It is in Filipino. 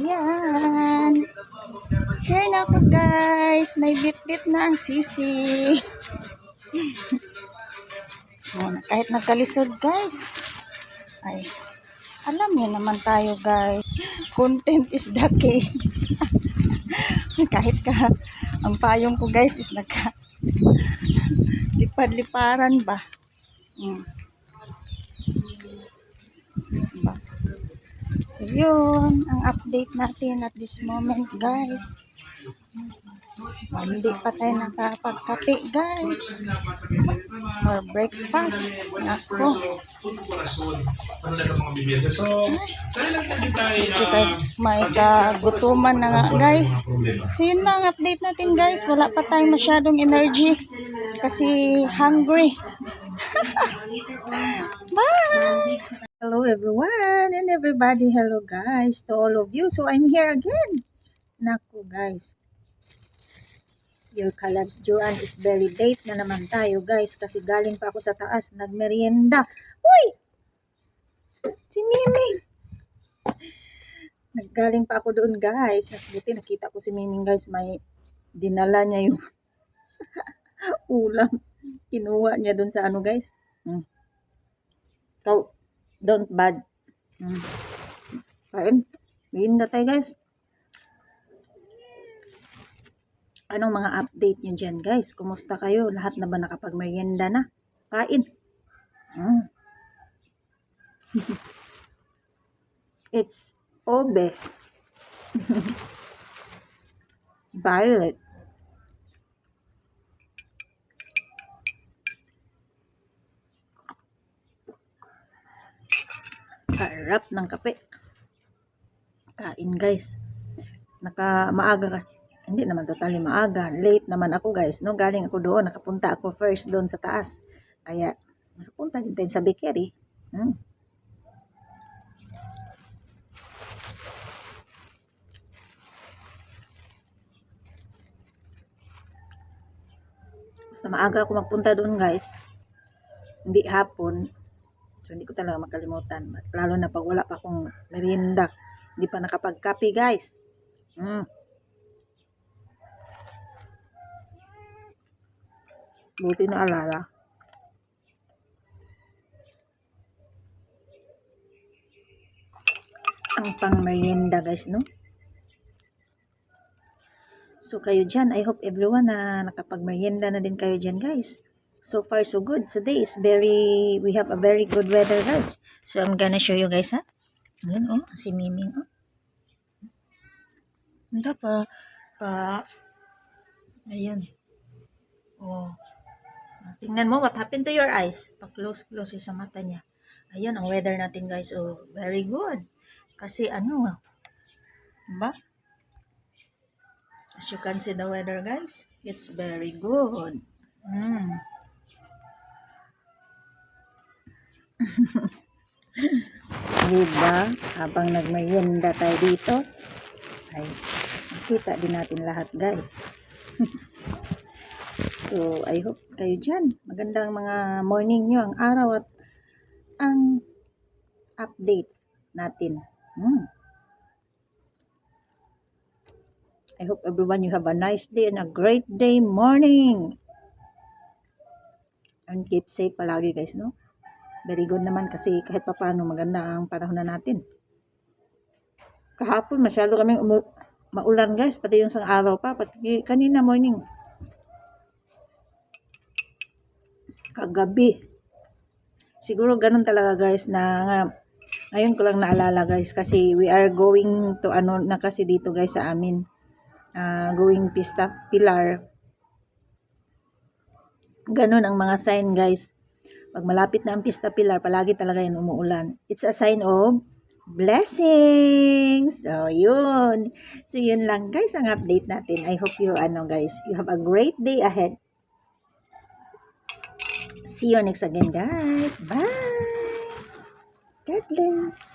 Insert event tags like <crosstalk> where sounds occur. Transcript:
Ayan. Here na ako guys. May bit-bit na ang sisi. Ayan, kahit nagkalisod guys. Ay, alam niyo naman tayo guys. Content is the key. <laughs> kahit ka, ang payong ko guys is nagka lipad-liparan ba. Mm. So, yun, ang update natin at this moment, guys. Ah, hindi pa tayo nakapagkape, guys. Or breakfast. Ako. So, lang Hindi tayo may kagutuman na nga, guys. So, yun na ang update natin, guys. Wala pa tayong masyadong energy. Kasi hungry. <laughs> Bye! Hello everyone and everybody. Hello guys to all of you. So I'm here again. Naku guys. Your Calabs Joanne is very late na naman tayo guys kasi galing pa ako sa taas nagmerienda. Uy! Si Mimi. Naggaling pa ako doon guys. Buti nakita ko si Mimi guys may dinala niya yung <laughs> ulam. Kinuha niya doon sa ano guys. Hmm. Kau, don't bad. Hmm. Kain. Na tayo guys. Anong mga update nyo dyan guys? Kumusta kayo? Lahat na ba nakapag-merienda na? Kain. Hmm. <laughs> It's Obe. <laughs> Violet. Sarap ng kape. Kain guys. Naka maaga kasi. Hindi naman totally maaga. Late naman ako guys. No, galing ako doon. Nakapunta ako first doon sa taas. Kaya nakapunta din tayo sa bakery. Hmm. Basta maaga ako magpunta doon guys. Hindi hapon. So, hindi ko talaga makalimutan. Lalo na pag wala pa akong merienda. Hindi pa nakapag-copy, guys. Mm. Buti na alala. Ang pang merienda, guys, no? So, kayo dyan, I hope everyone na nakapag-merienda na din kayo dyan, guys. So far, so good. Today is very, we have a very good weather, guys. So, I'm gonna show you guys, ha? Ayan, oh, si Miming, oh. Hindi pa, pa, ayan. Oh. Tingnan mo, what happened to your eyes? Pa-close, close sa mata niya. Ayan, ang weather natin, guys. Oh, very good. Kasi, ano, ba? As you can see the weather, guys, it's very good. Mm. <laughs> diba? Habang nagmayenda tayo dito, ay makita din natin lahat guys. <laughs> so, I hope kayo dyan. Magandang mga morning nyo, ang araw at ang update natin. Hmm. I hope everyone you have a nice day and a great day morning. And keep safe palagi guys, no? Very good naman kasi kahit pa paano maganda ang panahon na natin. Kahapon masyado kaming umu- maulan guys, pati yung sang araw pa, pati kanina morning. Kagabi. Siguro ganun talaga guys na nga, ngayon ko lang naalala guys kasi we are going to ano na kasi dito guys sa amin. Ah, going pista pilar. Ganun ang mga sign guys. Pag malapit na ang Pista Pilar, palagi talaga yan umuulan. It's a sign of blessings. So, yun. So, yun lang guys ang update natin. I hope you, ano guys, you have a great day ahead. See you next again guys. Bye! God bless!